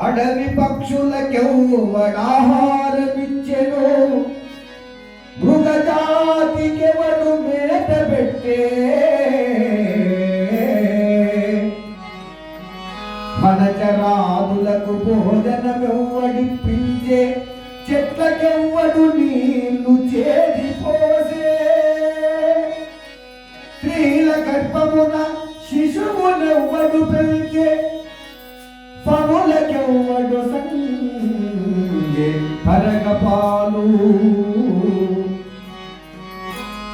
అడవి పక్షులకెవ్వడాహారమిచ్చెను మృగజాతికెవడు మేత పెట్టే? వనచరాదులకు భోజనమెవ్వడిప్పించే? చెట్లకెవ్వడు నీళ్ళు చేది పోసే? స్త్రీల గర్భమున శిశువునెవ్వడు పెంచే కరగపాలు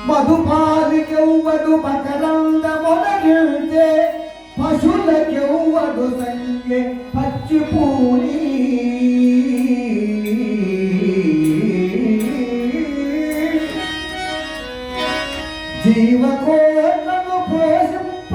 మధుపాలికెవ్వడు మకరంద మొదలెళ్తే పశులకెవ్వడు సంగే పచ్చిపూలి జీవకోలను పోషింప